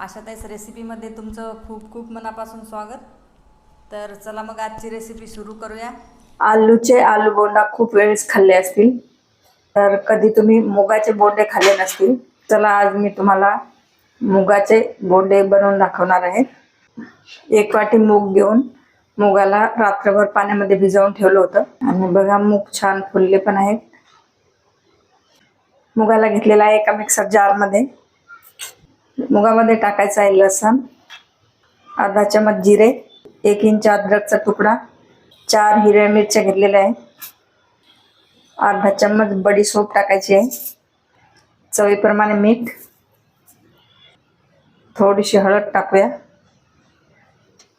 आशाताईच रेसिपीमध्ये तुमचं खूप खूप मनापासून स्वागत. तर चला मग आजची रेसिपी सुरू करूया. आलूचे आलू बोंडा खूप वेळेस खाल्ले असतील. तर कधी तुम्ही मुगाचे बोंडे खाल्ले नसतील चला आज मी तुम्हाला मुगाचे बोंडे बनवून दाखवणार आहे. एक वाटी मूग घेऊन मुगाला रात्रभर पाण्यामध्ये भिजवून ठेवलं होतं. आणि बघा मूग छान फुलले पण आहेत. मुगाला घेतलेला आहे एका मिक्सर जारमध्ये मुगामध्ये टाकायचं आहे लसण अर्धा चमच जिरे एक इंच अद्रकचा तुकडा चार हिरव्या मिरच्या घेतलेल्या आहे अर्धा चम्मच बडीशोप टाकायची आहे. चवीप्रमाणे मीठ थोडीशी हळद टाकूया.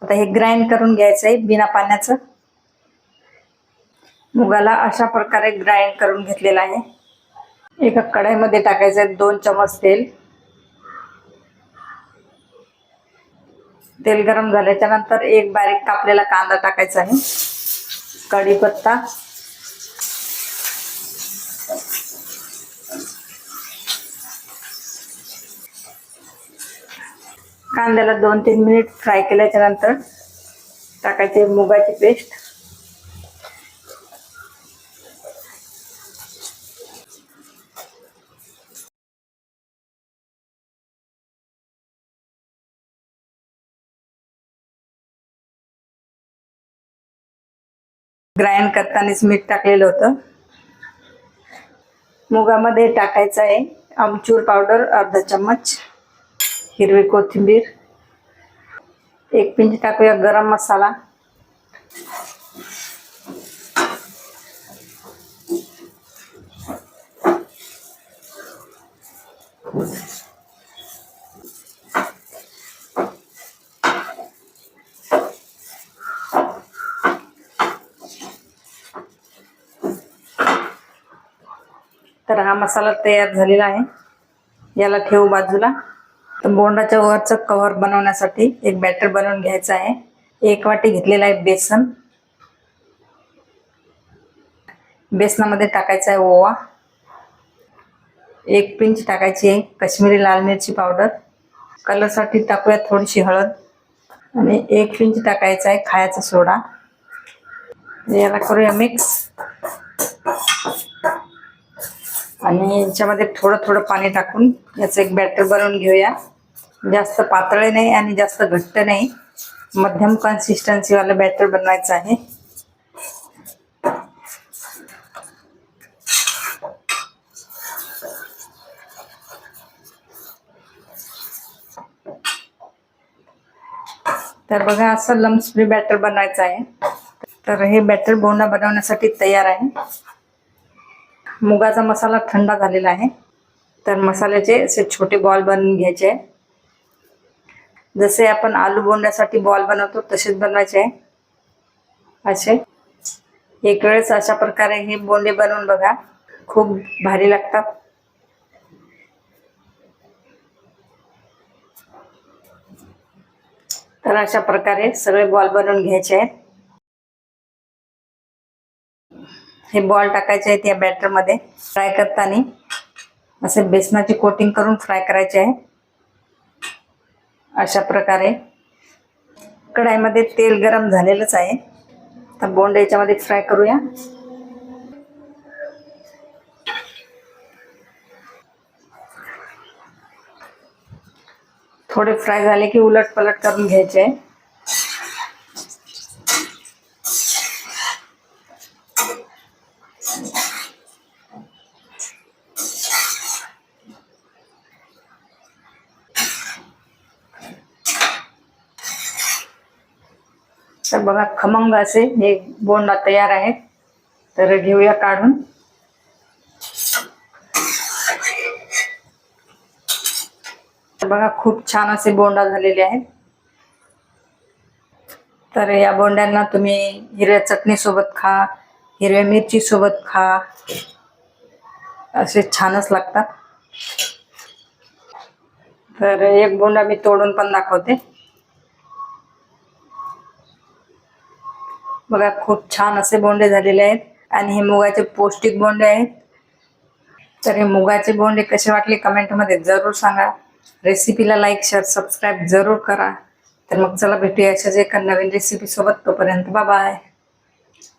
आता हे ग्राइंड करून घ्यायचं आहे बिना पाण्याचं. मुगाला अशा प्रकारे ग्राइंड करून घेतलेलं आहे. एका कढईमध्ये टाकायचं आहे दोन चमच तेल. तेल गरम झाल्याच्यानंतर एक बारीक कापलेला कांदा टाकायचा आहे. कढीपत्ता कांद्याला दोन तीन मिनिट फ्राय केल्याच्यानंतर टाकायचे मुगाची पेस्ट ग्राइंड करतानाच मीठ टाकलेलं होतं. मुगामध्ये टाकायचं आहे आमचूर पावडर अर्धा चम्मच हिरवी कोथिंबीर. एक पिंच टाकूया गरम मसाला. तर हा मसाला तयार झालेला आहे. याला ठेवू बाजूला. तर बोंडाच्या वरचं कव्हर बनवण्यासाठी एक बॅटर बनवून घ्यायचं आहे. एक वाटी घेतलेला आहे बेसन. बेसनामध्ये टाकायचा आहे ओवा. एक पिंच टाकायची आहे काश्मीरी लाल मिरची पावडर. कलरसाठी टाकूया थोडीशी हळद. आणि एक पिंच टाकायचा आहे खायचा सोडा. याला करूया मिक्स. आणि याच्यामध्ये थोडं थोडं पाणी टाकून याचं एक बॅटर बनवून घेऊया. जास्त पातळ नाही आणि जास्त घट्ट नाही. मध्यम कन्सिस्टन्सीवालं बॅटर बनवायचं आहे. तर बघा असं लम्स फ्री बॅटर बनवायचं आहे. तर हे बॅटर बोंडा बनवण्यासाठी तयार आहे. मुगाचा मसाला थंड झालेला आहे. तर मसाल्याचे असे छोटे बॉल बनवून घ्यायचे आहे. जसे आपण आलू बोंड्यासाठी बॉल बनवतो तसेच बनवायचे आहे. असे. एक वेळेस अशा प्रकारे हे बोंडे बनवून बघा. खूप भारी लागतात. तर अशा प्रकारे सगळे बॉल बनवून घ्यायचे आहेत. हे बॉल टाकायचे आहेत या बॅटरमध्ये. फ्राय करताना. असे बेसनाची कोटिंग करून फ्राय करायचे आहे. अशा प्रकारे. कढाईमध्ये तेल गरम झालेलंच आहे. तर बोंड याच्यामध्ये फ्राय करूया. थोडे फ्राय झाले की उलट पलट करून घ्यायचे. आहे तर बघा खमंग असे हे बोंडा तयार आहेत. तर घेऊया काढून. तर बघा खूप छान असे बोंडा झालेले आहेत. तर या बोंड्यांना तुम्ही हिरव्या चटणी सोबत खा हिरव्या मिरची सोबत खा. असे छानच लागतात. तर एक बोंडा मी तोडून पण दाखवते. बघा खूप छान असे बोंडे झालेले आहेत. आणि हे मुगाचे पौष्टिक बोंडे आहेत. तर हे मुगाचे बोंडे कसे वाटले कमेंटमध्ये जरूर सांगा. रेसिपीला लाईक शेअर सबस्क्राईब जरूर करा. तर मग चला भेटूया अशाच एका नवीन रेसिपी सोबत. तोपर्यंत बाय